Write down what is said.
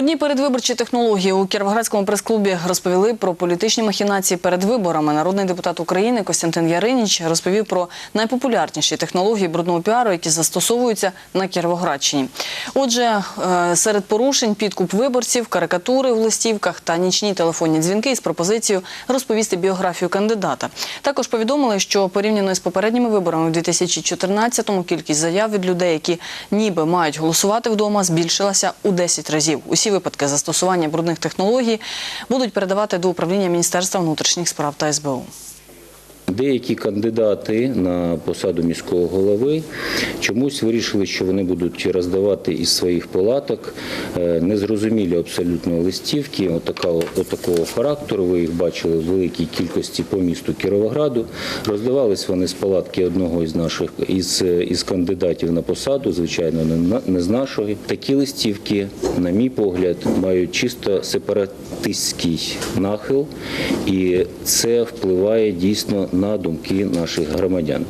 Брудні передвиборчі технології у Кіровоградському прес-клубі розповіли про політичні махінації перед виборами. Народний депутат України Костянтин Яриніч розповів про найпопулярніші технології брудного піару, які застосовуються на Кіровоградщині. Отже, е, серед порушень підкуп виборців, карикатури в листівках та нічні телефонні дзвінки із пропозицією розповісти біографію кандидата. Також повідомили, що порівняно з попередніми виборами в 2014-му кількість заяв від людей, які ніби мають голосувати вдома, збільшилася у 10 разів. Усі випадки застосування брудних технологій будуть передавати до управління Міністерства внутрішніх справ та СБУ. Деякі кандидати на посаду міського голови чомусь вирішили, що вони будуть роздавати із своїх палаток е, незрозумілі абсолютно листівки, отакого характеру. Ви їх бачили в великій кількості по місту Кіровограду. Роздавались вони з палатки одного із наших із, із кандидатів на посаду, звичайно, не, не з нашої. Такі листівки, на мій погляд, мають чисто сепаратистський нахил, і це впливає дійсно на думки наших громадян.